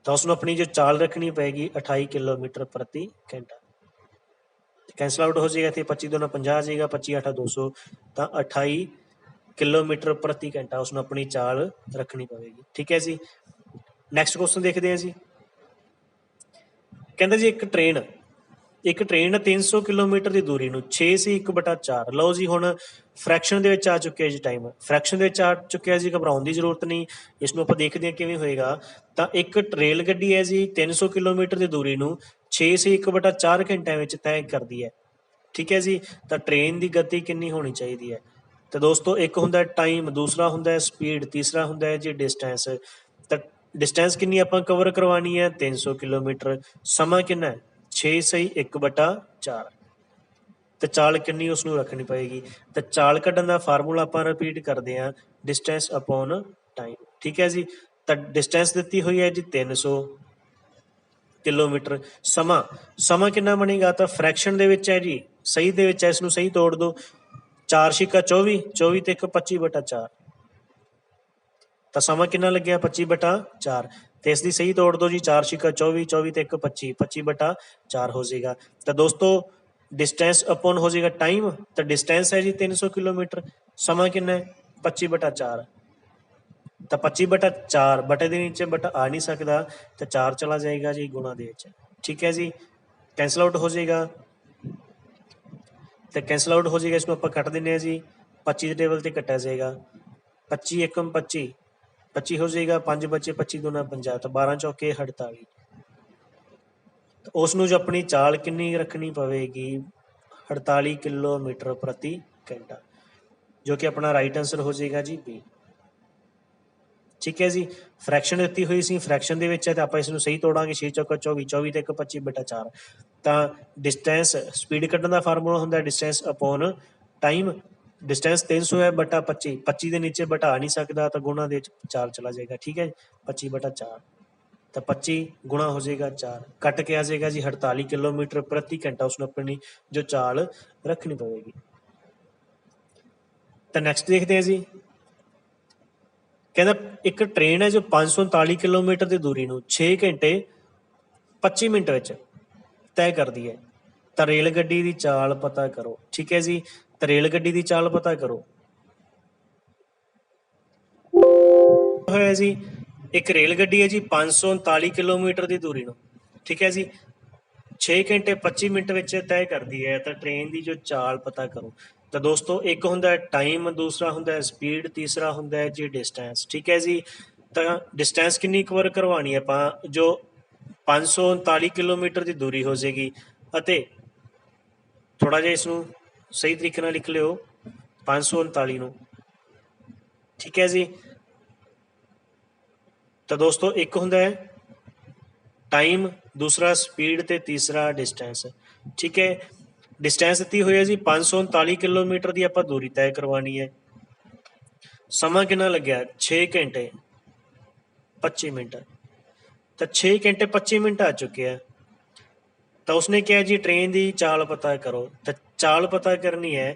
ਤਾਂ ਉਸ ਨੂੰ ਆਪਣੀ ਜੋ ਚਾਲ ਰੱਖਣੀ ਪਏਗੀ 28 ਕਿਲੋਮੀਟਰ ਪ੍ਰਤੀ ਘੰਟਾ। ਕੈਨਸਲ ਆਊਟ ਹੋ ਜਾਏਗਾ ਇੱਥੇ 25 ਦੋਨਾ 50 ਆ ਜਾਏਗਾ 25 8 200 ਤਾਂ 28 ਕਿਲੋਮੀਟਰ ਪ੍ਰਤੀ ਘੰਟਾ ਉਸ ਨੂੰ ਆਪਣੀ ਚਾਲ ਰੱਖਣੀ ਪਵੇਗੀ। ਠੀਕ ਹੈ ਜੀ? ਨੈਕਸਟ ਕੁਐਸਚਨ ਦੇਖਦੇ ਹਾਂ ਜੀ। ਕਹਿੰਦਾ ਜੀ, ਇੱਕ ਟ੍ਰੇਨ ਇੱਕ ਟ੍ਰੇਨ 300 ਕਿਲੋਮੀਟਰ ਦੀ ਦੂਰੀ ਨੂੰ 6 ਸੀ 1/4 ਲਓ ਜੀ, ਹੁਣ ਫ੍ਰੈਕਸ਼ਨ ਦੇ ਵਿੱਚ ਆ ਚੁੱਕਿਆ ਜੀ ਟਾਈਮ ਫ੍ਰੈਕਸ਼ਨ ਦੇ ਵਿੱਚ ਆ ਚੁੱਕਿਆ ਜੀ, ਘਬਰਾਉਣ ਦੀ ਜ਼ਰੂਰਤ ਨਹੀਂ। ਇਸ ਨੂੰ ਆਪਾਂ ਦੇਖਦੇ ਹਾਂ ਕਿਵੇਂ ਹੋਏਗਾ। ਤਾਂ ਇੱਕ ਰੇਲ ਗੱਡੀ ਹੈ ਜੀ 300 ਕਿਲੋਮੀਟਰ ਦੀ ਦੂਰੀ ਨੂੰ 6 ਸੀ 1/4 ਘੰਟਿਆਂ ਵਿੱਚ ਤੈਅ ਕਰਦੀ ਹੈ। ਠੀਕ ਹੈ ਜੀ? ਤਾਂ ਟ੍ਰੇਨ ਦੀ ਗਤੀ ਕਿੰਨੀ ਹੋਣੀ ਚਾਹੀਦੀ ਹੈ? ਤਾਂ ਦੋਸਤੋ, ਇੱਕ ਹੁੰਦਾ ਟਾਈਮ ਦੂਸਰਾ ਹੁੰਦਾ ਹੈ ਸਪੀਡ ਤੀਸਰਾ ਹੁੰਦਾ ਹੈ ਜੀ ਡਿਸਟੈਂਸ ਤਾਂ ਡਿਸਟੈਂਸ ਕਿੰਨੀ ਆਪਾਂ ਕਵਰ ਕਰਵਾਣੀ ਹੈ? 300 ਕਿਲੋਮੀਟਰ। ਸਮਾਂ ਕਿੰਨਾ ਹੈ? 6 ਸਹੀ 1/4 ਤੇ ਚਾਲ ਕਿੰਨੀ ਉਸ ਨੂੰ ਰੱਖਣੀ ਪਏਗੀ? ਤਾਂ ਚਾਲ ਕੱਢਣ ਦਾ ਫਾਰਮੂਲਾ ਆਪਾਂ ਰਿਪੀਟ ਕਰਦੇ ਹਾਂ ਡਿਸਟੈਂਸ ਅਪੋਨ ਟਾਈਮ ਠੀਕ ਹੈ ਜੀ? ਤਾਂ ਡਿਸਟੈਂਸ ਦਿੱਤੀ ਹੋਈ ਹੈ ਜੀ 300 ਕਿਲੋਮੀਟਰ। ਸਮਾਂ। ਸਮਾਂ ਕਿੰਨਾ ਬਣੇਗਾ? ਤਾਂ ਫ੍ਰੈਕਸ਼ਨ ਦੇ ਵਿੱਚ ਹੈ ਜੀ। ਸਹੀ ਦੇ ਵਿੱਚ ਹੈ, ਇਸ ਨੂੰ ਸਹੀ ਤੋੜ ਦਿਓ। 4 ਛਿੱਕਾ 24 24 ਤੇ 1 25 ਬਟਾ 4 ਤਾਂ ਸਮਾਂ ਕਿੰਨਾ ਲੱਗਿਆ? 25 ਬਟਾ 4 ਤੇ ਇਸ ਦੀ ਸਹੀ ਤੋੜ ਦਿਓ ਜੀ। 4 ਛਿੱਕਾ 24 24 ਤੇ 1 25 25 ਬਟਾ 4 ਹੋ ਜਾਏਗਾ। ਤਾਂ ਦੋਸਤੋ ਡਿਸਟੈਂਸ ਅਪੋਨ ਹੋ ਜਾਏਗਾ ਟਾਈਮ ਤਾਂ ਡਿਸਟੈਂਸ ਹੈ ਜੀ 300 ਕਿਲੋਮੀਟਰ। ਸਮਾਂ ਕਿੰਨਾ ਹੈ? 25 ਬਟਾ 4 ਤਾਂ 25 ਬਟਾ 4 ਬਟੇ ਦੇ ਨੀਚੇ ਬਟਾ ਆ ਨਹੀਂ ਸਕਦਾ, ਤਾਂ 4 ਚਲਾ ਜਾਏਗਾ ਜੀ ਗੁਣਾ ਦੇ ਵਿੱਚ। ਠੀਕ ਹੈ ਜੀ? ਕੈਨਸਲ ਆਊਟ ਹੋ ਜਾਏਗਾ। ਤੇ ਕੈਨਸਲ ਆਊਟ ਹੋ ਜਾਏਗਾ ਇਸ ਨੂੰ ਆਪਾਂ ਕੱਟ ਦਿੰਨੇ ਆ ਜੀ। 25 ਦੇ ਟੇਬਲ ਤੇ ਕੱਟਿਆ ਜਾਏਗਾ। 25 ਏਕਮ 25 25 ਹੋ ਜਾਏਗਾ 5 ਬੱਚੇ 25 ਦੁਨਾ 50 ਤਾਂ 12 ਚੌਕੇ 48 ਤਾਂ ਉਸ ਨੂੰ ਜੋ ਆਪਣੀ ਚਾਲ ਕਿੰਨੀ ਰੱਖਣੀ ਪਵੇਗੀ? 48 ਕਿਲੋਮੀਟਰ ਪ੍ਰਤੀ ਘੰਟਾ। ਜੋ ਕਿ ਆਪਣਾ ਰਾਈਟ ਆਨਸਰ ਹੋ ਜਾਏਗਾ ਜੀ ਬੀ ਠੀਕ ਹੈ ਜੀ? ਫ੍ਰੈਕਸ਼ਨ ਦਿੱਤੀ ਹੋਈ ਸੀ ਫ੍ਰੈਕਸ਼ਨ ਦੇ ਵਿੱਚ ਹੈ ਤਾਂ ਆਪਾਂ ਇਸ ਨੂੰ ਸਹੀ ਤੋੜਾਂਗੇ 6 ਚੌਕਾ 24 24 ਤੇ 1 25 ਬਟਾ 4 ਤਾਂ ਡਿਸਟੈਂਸ ਸਪੀਡ ਕੱਢਣ ਦਾ ਫਾਰਮੂਲਾ ਹੁੰਦਾ ਡਿਸਟੈਂਸ ਅਪੋਨ ਟਾਈਮ ਡਿਸਟੈਂਸ 300 ਹੈ, ਬਟਾ 25 25 ਦੇ ਨੀਚੇ ਬਟਾ ਨਹੀਂ ਸਕਦਾ ਤਾਂ ਗੁਣਾ ਦੇ ਵਿੱਚ 4 ਚਲਾ ਜਾਏਗਾ, ਠੀਕ ਹੈ 25 ਬਟਾ 4 ਤਾਂ 25 ਗੁਣਾ ਹੋ ਜਾਏਗਾ 4 ਕੱਟ ਕੇ ਆ ਜਾਏਗਾ ਜੀ 48 ਕਿਲੋਮੀਟਰ ਪ੍ਰਤੀ ਘੰਟਾ ਉਸ ਨੂੰ ਆਪਣੀ ਜੋ ਚਾਲ ਰੱਖਣੀ ਪਵੇਗੀ। ਤਾਂ ਨੈਕਸਟ ਦੇਖਦੇ ਹਾਂ ਜੀ। ਕਹਿੰਦਾ ਇੱਕ ਟ੍ਰੇਨ ਹੈ ਜੋ 539 ਕਿਲੋਮੀਟਰ ਦੀ ਦੂਰੀ ਨੂੰ 6 ਘੰਟੇ 25 ਮਿੰਟ ਵਿੱਚ ਤੈਅ ਕਰਦੀ ਹੈ। ਤਾਂ ਰੇਲ ਗੱਡੀ ਦੀ ਚਾਲ ਪਤਾ ਕਰੋ, ਠੀਕ ਹੈ ਜੀ? ਤਾਂ ਰੇਲ ਗੱਡੀ ਦੀ ਚਾਲ ਪਤਾ ਕਰੋ। ਹੋਇਆ ਜੀ, ਇੱਕ ਰੇਲ ਗੱਡੀ ਹੈ ਜੀ 539 ਕਿਲੋਮੀਟਰ ਦੀ ਦੂਰੀ ਨੂੰ, ਠੀਕ ਹੈ ਜੀ? 6 ਘੰਟੇ 25 ਮਿੰਟ ਵਿੱਚ ਤੈਅ ਕਰਦੀ ਹੈ, ਤਾਂ ਟ੍ਰੇਨ ਦੀ ਜੋ ਚਾਲ ਪਤਾ ਕਰੋ। ਤਾਂ ਦੋਸਤੋ, ਇੱਕ ਹੁੰਦਾ ਹੈ ਟਾਈਮ ਦੂਸਰਾ ਹੁੰਦਾ ਹੈ ਸਪੀਡ ਤੀਸਰਾ ਹੁੰਦਾ ਹੈ ਜੀ ਡਿਸਟੈਂਸ ਠੀਕ ਹੈ ਜੀ? ਤਾਂ ਡਿਸਟੈਂਸ ਕਿੰਨੀ ਕਵਰ ਕਰਵਾਣੀ ਹੈ ਆਪਾਂ? ਜੋ 539 ਕਿਲੋਮੀਟਰ ਦੀ ਦੂਰੀ ਹੋ ਜਾਏਗੀ ਅਤੇ ਥੋੜਾ ਜਿਹਾ ਇਸ ਨੂੰ ਸਹੀ ਤਰੀਕੇ ਨਾਲ ਲਿਖ ਲਿਓ 539 ਨੂੰ। ਠੀਕ ਹੈ ਜੀ? ਤਾਂ ਦੋਸਤੋ, ਇੱਕ ਹੁੰਦਾ ਹੈ ਟਾਈਮ ਦੂਸਰਾ ਸਪੀਡ ਤੇ ਤੀਸਰਾ ਡਿਸਟੈਂਸ ਠੀਕ ਹੈ? ਡਿਸਟੈਂਸ ਦਿੱਤੀ ਹੋਈ ਹੈ ਜੀ 539 ਕਿਲੋਮੀਟਰ ਦੀ ਆਪਾਂ ਦੂਰੀ ਤੈਅ ਕਰਵਾਣੀ ਹੈ। ਸਮਾਂ ਕਿੰਨਾ ਲੱਗਿਆ? 6 ਘੰਟੇ 25 ਮਿੰਟ। ਤਾਂ 6 ਘੰਟੇ 25 ਮਿੰਟ ਆ ਚੁੱਕੇ ਆ। ਤਾਂ ਉਸਨੇ ਕਿਹਾ ਜੀ ਟ੍ਰੇਨ ਦੀ ਚਾਲ ਪਤਾ ਕਰੋ। ਤਾਂ ਚਾਲ ਪਤਾ ਕਰਨੀ ਹੈ,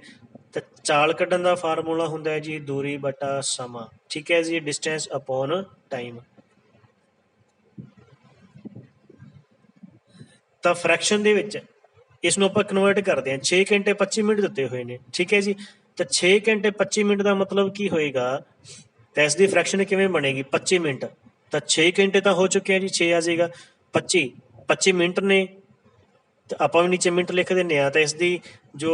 ਤਾਂ ਚਾਲ ਕੱਢਣ ਦਾ ਫਾਰਮੂਲਾ ਹੁੰਦਾ ਹੈ ਜੀ, ਦੂਰੀ ਬਟਾ ਸਮਾਂ। ਠੀਕ ਹੈ ਜੀ ਡਿਸਟੈਂਸ ਅਪੋਨ ਟਾਈਮ ਤਾਂ ਫ੍ਰੈਕਸ਼ਨ ਦੇ ਵਿੱਚ ਇਸ ਨੂੰ ਆਪਾਂ ਕਨਵਰਟ ਕਰਦੇ ਹਾਂ। 6 ਘੰਟੇ 25 ਮਿੰਟ ਦਿੱਤੇ ਹੋਏ ਨੇ। ਠੀਕ ਹੈ ਜੀ? ਤਾਂ 6 ਘੰਟੇ 25 ਮਿੰਟ ਦਾ ਮਤਲਬ ਕੀ ਹੋਏਗਾ? ਤਾਂ ਇਸ ਦੀ ਫ੍ਰੈਕਸ਼ਨ ਕਿਵੇਂ ਬਣੇਗੀ? 25 ਮਿੰਟ। ਤਾਂ 6 ਘੰਟੇ ਤਾਂ ਹੋ ਚੁੱਕੇ ਆ ਜੀ 6 ਆ ਜਾਏਗਾ। 25 25 ਮਿੰਟ ਨੇ। ਤਾਂ ਆਪਾਂ ਵੀ ਨੀਚੇ ਮਿੰਟ ਲਿਖ ਦਿੰਨੇ ਆ ਤਾਂ ਇਸ ਦੀ ਜੋ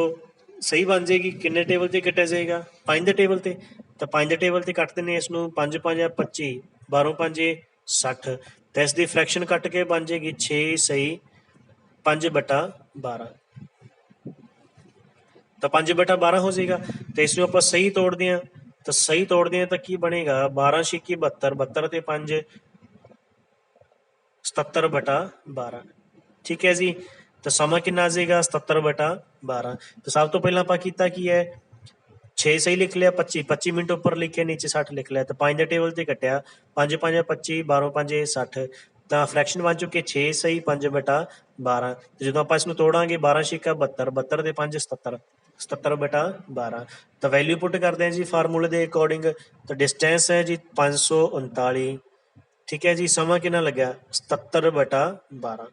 ਸਹੀ ਬਣ ਜਾਏਗੀ, ਕਿੰਨੇ ਟੇਬਲ ਤੇ ਕੱਟਿਆ ਜਾਏਗਾ? 5 ਦੇ ਟੇਬਲ ਤੇ। ਤਾਂ 5 ਦੇ ਟੇਬਲ ਤੇ ਕੱਟ ਦਿੰਨੇ ਇਸ ਨੂੰ। 5 5 25 12 5 60 ਤਾਂ ਇਸ ਦੀ ਫ੍ਰੈਕਸ਼ਨ ਕੱਟ ਕੇ ਬਣ ਜਾਏਗੀ 6 ਸਹੀ। 5 ਬਟਾ 12 ਤਾਂ 5 ਬਟਾ 12 ਹੋ ਜਾਏਗਾ ਤੇ ਇਸ ਨੂੰ ਆਪਾਂ ਸਹੀ ਤੋੜਦੇ ਹਾਂ ਤਾਂ ਸਹੀ ਤੋੜਦੇ ਹਾਂ ਤਾਂ ਕੀ ਬਣੇਗਾ 12 ਛਿੱਕੀ 72 72 ਤੇ 5 77 ਬਟਾ 12 ਠੀਕ ਹੈ ਜੀ ਤਾਂ ਸਮਾਂ ਕਿੰਨਾ ਆ ਜਾਏਗਾ 77 ਬਟਾ 12 ਤਾਂ ਸਭ ਤੋਂ ਪਹਿਲਾਂ ਆਪਾਂ ਕੀਤਾ ਕੀ ਹੈ 6 ਸਹੀ ਲਿਖ ਲਿਆ 25 25 ਮਿੰਟ ਉੱਪਰ ਲਿਖਿਆ ਨੀਚੇ 60 ਲਿਖ ਲਿਆ ਤਾਂ 5 ਦੇ ਟੇਬਲ ਤੇ ਕੱਟਿਆ 5 5 25 12 5 60 ਤਾਂ ਫ੍ਰੈਕਸ਼ਨ ਬਣ ਚੁੱਕੇ 6 ਸਹੀ 5 ਬਟਾ 12 ਤੇ ਜਦੋਂ ਆਪਾਂ ਇਸ ਨੂੰ ਤੋੜਾਂਗੇ 12 ਛਿੱਕਾ 72 72 ਤੇ 5 77 77 ਬਟਾ 12 ਤਾਂ ਵੈਲਿਊ ਪੁੱਟ ਕਰਦੇ ਹਾਂ ਜੀ ਫਾਰਮੂਲੇ ਦੇ ਅਕੋਰਡਿੰਗ ਤਾਂ ਡਿਸਟੈਂਸ ਹੈ ਜੀ 539 ਠੀਕ ਹੈ ਜੀ, ਸਮਾਂ ਕਿੰਨਾ ਲੱਗਿਆ? 77 ਬਟਾ 12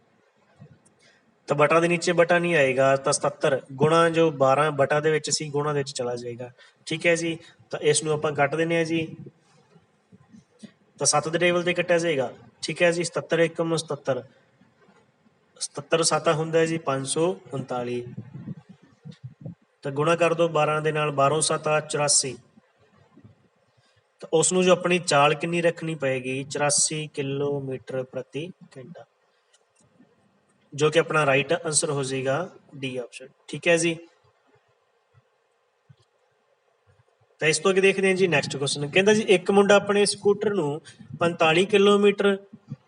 ਤਾਂ ਬਟਾ ਦੇ ਨੀਚੇ ਬਟਾ ਨਹੀਂ ਆਏਗਾ, ਤਾਂ 77 ਗੁਣਾ ਜੋ 12 ਬਟਾ ਦੇ ਵਿੱਚ ਸੀ, ਗੁਣਾ ਦੇ ਵਿੱਚ ਚਲਾ ਜਾਏਗਾ। ਠੀਕ ਹੈ ਜੀ, ਤਾਂ ਇਸ ਨੂੰ ਆਪਾਂ ਕੱਟ ਦਿੰਨੇ ਆ ਜੀ। ਤਾਂ 7 ਦੇ ਟੇਬਲ ਤੇ ਕੱਟਿਆ ਜਾਏਗਾ। ਠੀਕ ਹੈ ਜੀ 77 ਏਕਮ 77 77 7 ਹੁੰਦਾ ਹੈ ਜੀ 539 ਤਾਂ ਗੁਣਾ ਕਰ ਦੋ 12 ਦੇ ਨਾਲ 12 7 84 ਤਾਂ ਉਸ ਨੂੰ ਜੋ ਆਪਣੀ ਚਾਲ ਕਿੰਨੀ ਰੱਖਣੀ ਪਏਗੀ? 84 ਕਿਲੋਮੀਟਰ ਪ੍ਰਤੀ ਘੰਟਾ। ਜੋ ਕਿ ਆਪਣਾ ਰਾਈਟ ਆਨਸਰ ਹੋ ਜਾਏਗਾ ਡੀ ਆਪਸ਼ਨ ਠੀਕ ਹੈ ਜੀ? ਤਾਂ ਇਸ ਤੋਂ ਅੱਗੇ ਦੇਖਦੇ ਹਾਂ ਜੀ ਨੈਕਸਟ ਕੁਐਸਚਨ ਕਹਿੰਦਾ ਜੀ, ਇੱਕ ਮੁੰਡਾ ਆਪਣੇ ਸਕੂਟਰ ਨੂੰ 45 ਕਿਲੋਮੀਟਰ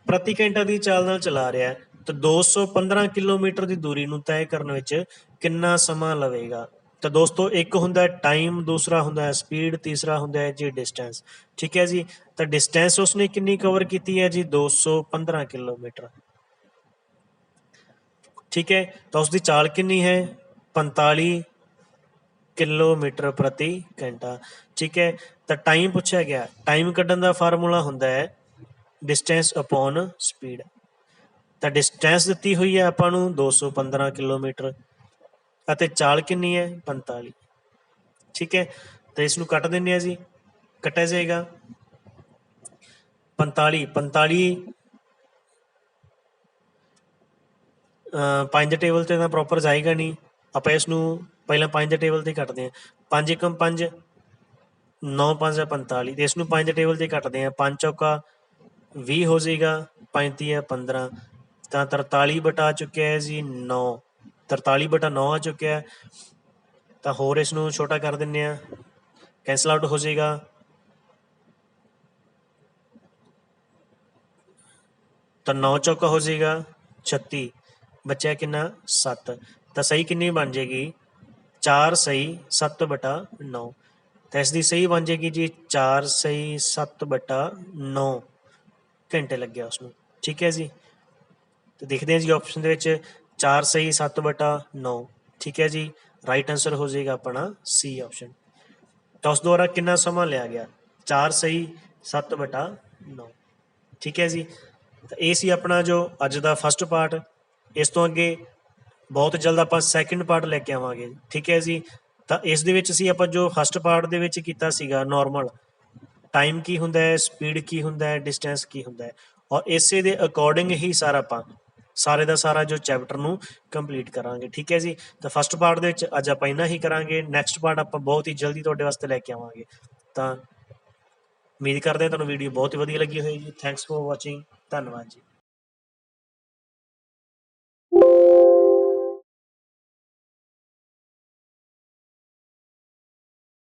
ਪ੍ਰਤੀ ਘੰਟਾ ਦੀ ਚਾਲ ਨਾਲ ਚਲਾ ਰਿਹਾ ਹੈ, ਤਾਂ 215 ਕਿਲੋਮੀਟਰ ਦੀ ਦੂਰੀ ਨੂੰ ਤੈਅ ਕਰਨ ਵਿੱਚ ਕਿੰਨਾ ਸਮਾਂ ਲਵੇਗਾ? ਤਾਂ ਦੋਸਤੋ, ਇੱਕ ਹੁੰਦਾ ਹੈ ਟਾਈਮ ਦੂਸਰਾ ਹੁੰਦਾ ਹੈ ਸਪੀਡ ਤੀਸਰਾ ਹੁੰਦਾ ਹੈ ਜੀ ਡਿਸਟੈਂਸ ਠੀਕ ਹੈ ਜੀ? ਤਾਂ ਡਿਸਟੈਂਸ ਉਸਨੇ ਕਿੰਨੀ ਕਵਰ ਕੀਤੀ ਹੈ ਜੀ? 215 ਕਿਲੋਮੀਟਰ। ਠੀਕ ਹੈ? ਤਾਂ ਉਸਦੀ ਚਾਲ ਕਿੰਨੀ ਹੈ? 45 ਕਿਲੋਮੀਟਰ ਪ੍ਰਤੀ ਘੰਟਾ। ਠੀਕ ਹੈ? ਤਾਂ ਟਾਈਮ ਪੁੱਛਿਆ ਗਿਆ। ਟਾਈਮ ਕੱਢਣ ਦਾ ਫਾਰਮੂਲਾ ਹੁੰਦਾ ਹੈ ਡਿਸਟੈਂਸ ਅਪੋਨ ਸਪੀਡ ਤਾਂ ਡਿਸਟੈਂਸ ਦਿੱਤੀ ਹੋਈ ਹੈ ਆਪਾਂ ਨੂੰ 215 ਕਿਲੋਮੀਟਰ ਅਤੇ ਚਾਲ ਕਿੰਨੀ ਹੈ? 45 ਠੀਕ ਹੈ? ਤਾਂ ਇਸ ਨੂੰ ਕੱਟ ਦਿੰਨੇ ਆ ਜੀ। ਕੱਟਿਆ ਜਾਏਗਾ। 45 45 ਪੰਜ ਟੇਬਲ ਤੇ ਤਾਂ ਪ੍ਰੋਪਰ ਜਾਏਗਾ ਨਹੀਂ। ਆਪਾਂ ਇਸ ਨੂੰ ਪਹਿਲਾਂ ਪੰਜ ਦੇ ਟੇਬਲ ਤੇ ਕੱਟਦੇ ਆ 5 1 5 9 5 45 ਤੇ ਇਸ ਨੂੰ ਪੰਜ ਦੇ ਟੇਬਲ ਤੇ ਕੱਟਦੇ ਆ 5 ਚੌਕਾ 20 ਹੋ ਜਾਏਗਾ 35 ਹੈ 15 ਤਾਂ 43 ਬਟਾ ਚੁੱਕਿਆ ਹੈ ਜੀ 9 43 ਬਟਾ 9 ਆ ਚੁੱਕਿਆ ਤਾਂ ਹੋਰ ਇਸ ਨੂੰ ਛੋਟਾ ਕਰ ਦਿੰਨੇ ਆ ਕੈਨਸਲ ਆਊਟ ਹੋ ਜਾਏਗਾ। ਤਾਂ 9 ਚੌਕਾ ਹੋ ਜਾਏਗਾ 36 ਬਚਿਆ ਕਿੰਨਾ? 7 ਤਾਂ ਸਹੀ ਕਿੰਨੀ ਬਣ ਜਾਏਗੀ? 4 ਸਹੀ 7 ਬਟਾ 9 ਤਾਂ ਇਸ ਦੀ ਸਹੀ ਬਣ ਜਾਏਗੀ ਜੀ 4 ਸਹੀ 7 ਬਟਾ 9 ਘੰਟੇ ਲੱਗਿਆ ਉਸ ਨੂੰ ਠੀਕ ਹੈ ਜੀ? ਤੇ ਦੇਖਦੇ ਹਾਂ ਜੀ ਆਪਸ਼ਨ ਦੇ ਵਿੱਚ 4 ਸਹੀ 7 ਬਟਾ 9 ਠੀਕ ਹੈ ਜੀ? ਰਾਈਟ ਆਨਸਰ ਹੋ ਜਾਏਗਾ ਆਪਣਾ ਸੀ ਆਪਸ਼ਨ ਤਾਂ ਉਸ ਦੁਆਰਾ ਕਿੰਨਾ ਸਮਾਂ ਲਿਆ ਗਿਆ? 4 ਸਹੀ 7 ਬਟਾ 9 ਠੀਕ ਹੈ ਜੀ? ਤਾਂ ਇਹ ਸੀ ਆਪਣਾ ਜੋ ਅੱਜ ਦਾ ਫਸਟ ਪਾਰਟ ਇਸ ਤੋਂ ਅੱਗੇ ਬਹੁਤ ਜਲਦ ਆਪਾਂ ਸੈਕਿੰਡ ਪਾਰਟ ਲੈ ਕੇ ਆਵਾਂਗੇ। ਠੀਕ ਹੈ ਜੀ? ਤਾਂ ਇਸ ਦੇ ਵਿੱਚ ਅਸੀਂ ਆਪਾਂ ਜੋ ਫਸਟ ਪਾਰਟ ਦੇ ਵਿੱਚ ਕੀਤਾ ਸੀਗਾ ਨਾਰਮਲ ਟਾਈਮ ਕੀ ਹੁੰਦਾ ਹੈ ਸਪੀਡ ਕੀ ਹੁੰਦਾ ਹੈ ਡਿਸਟੈਂਸ ਕੀ ਹੁੰਦਾ ਹੈ, ਔਰ ਇਸੇ ਦੇ ਅਕੋਰਡਿੰਗ ਹੀ ਸਾਰਾ ਆਪਾਂ ਸਾਰੇ ਦਾ ਸਾਰਾ ਜੋ ਚੈਪਟਰ ਨੂੰ ਕੰਪਲੀਟ ਕਰਾਂਗੇ। ਠੀਕ ਹੈ ਜੀ? ਤਾਂ ਫਸਟ ਪਾਰਟ ਦੇ ਵਿੱਚ ਅੱਜ ਆਪਾਂ ਇੰਨਾ ਹੀ ਕਰਾਂਗੇ। ਨੈਕਸਟ ਪਾਰਟ ਆਪਾਂ ਬਹੁਤ ਹੀ ਜਲਦੀ ਤੁਹਾਡੇ ਵਾਸਤੇ ਲੈ ਕੇ ਆਵਾਂਗੇ। ਤਾਂ ਉਮੀਦ ਕਰਦੇ ਹਾਂ ਤੁਹਾਨੂੰ ਵੀਡੀਓ ਬਹੁਤ ਹੀ ਵਧੀਆ ਲੱਗੀ ਹੋਏਗੀ। ਥੈਂਕਸ ਫॉर ਵਾਚਿੰਗ ਧੰਨਵਾਦ ਜੀ।